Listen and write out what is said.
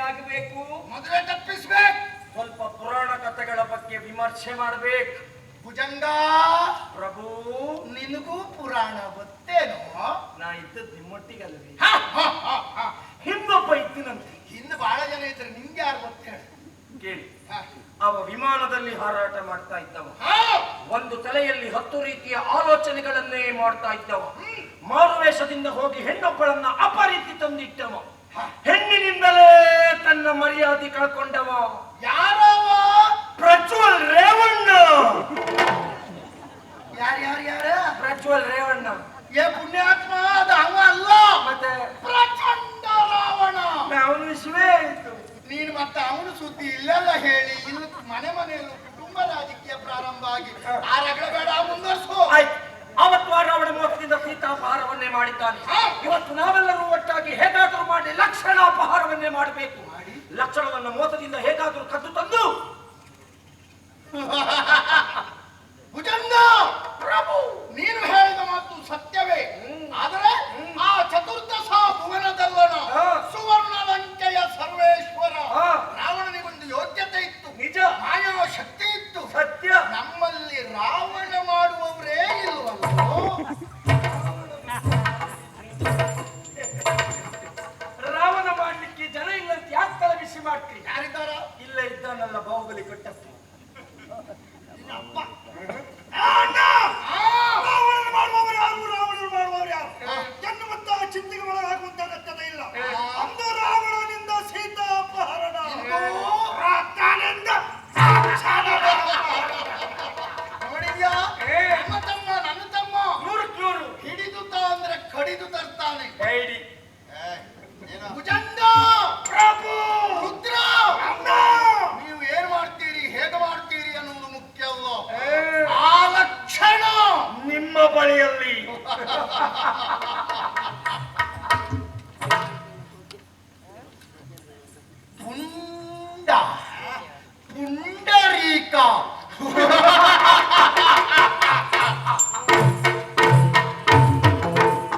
ಏನಾಗಬೇಕು? ಮದುವೆ ತಪ್ಪಿಸ್ಬೇಕು. ಸ್ವಲ್ಪ ಪುರಾಣ ಕಥೆಗಳ ಬಗ್ಗೆ ವಿಮರ್ಶೆ ಮಾಡ್ಬೇಕು. ಭುಜಂಗ. ಪ್ರಭು. ನಿನಗೂ ಪುರಾಣ ಗೊತ್ತೇನೋ? ನಾ ಇದ್ದದ್ದು ನಿಮ್ಮೊಟ್ಟಿಗಲ್ವಿ. ಹಿಂದೊಬ್ಬ ಇದ್ದಿನಂತೆ. ಹಿಂದೆ ಬಹಳ ಜನ ಇದ್ರೆ ನಿಮ್ಗೆ ಯಾರು ಗೊತ್ತೇಳು ಕೇಳಿ. ಅವ ವಿಮಾನದಲ್ಲಿ ಹಾರಾಟ ಮಾಡ್ತಾ ಇದ್ದವ. ಒಂದು ತಲೆಯಲ್ಲಿ ಹತ್ತು ರೀತಿಯ ಆಲೋಚನೆಗಳನ್ನೇ ಮಾಡ್ತಾ ಇದ್ದವ. ಮಾರುವೇಷದಿಂದ ಹೋಗಿ ಹೆಣ್ಣೊಬ್ಬಳನ್ನ ಅಪರೀತಿ ತಂದಿಟ್ಟವ. ಹೆಣ್ಣಿನಿಂದಲೇ ಮರ್ಯಾದೆ ಕಳ್ಕೊಂಡವ? ಯಾರವ? ಪ್ರಜ್ವಲ್ ರೇವಣ್ಣ. ಯಾರು ಯಾರು ಯಾರ? ಪ್ರಜ್ವಲ್ ರೇವಣ್ಣ. ಏ ಪುಣ್ಯಾತ್ಮ ಅದು ಅವ ಅಲ್ಲ. ಮತ್ತೆ? ಪ್ರಚಂಡ ರಾವಣ. ಅವನು ವಿಶ್ವೇ ಆಯ್ತು ನೀನು ಮತ್ತೆ ಅವನು ಸುದ್ದಿ ಇಲ್ಲೆಲ್ಲ ಹೇಳಿ. ಇಲ್ಲಿ ಮನೆ ಮನೆಯಲ್ಲೂ ಕುಟುಂಬ ರಾಜಕೀಯ ಪ್ರಾರಂಭ ಆಗಿ ಆ ರಗಳ ಬೇಡ ಮುಂದುವರ್ಸು. ಅವತ್ತು ರಾವಣ ಮೋಕ್ಷದಿಂದ ಸೀತಾಪಹಾರವನ್ನೇ ಮಾಡಿದ್ದಾನೆ. ಇವತ್ತು ನಾವೆಲ್ಲರೂ ಒಟ್ಟಾಗಿ ಹೇಗಾದರೂ ಮಾಡಿ ಲಕ್ಷಣ ಅಪಹಾರವನ್ನೇ ಮಾಡಬೇಕು. ಲಕ್ಷಣವನ್ನ ಮೋಸದಿಂದ ಹೇಗಾದರೂ ಮಾಡ್ತೀರಿ ಯಾರಿದ್ದಾರ ಇಲ್ಲ ಇದ್ದಾನಲ್ಲ ಬಾಹುಬಲಿ ಕಟ್ಟಪ್ಪ ಅಪ್ಪ. ಬಳಿಯಲ್ಲಿ. ಪುಂಡ ಪುಂಡರೀಕ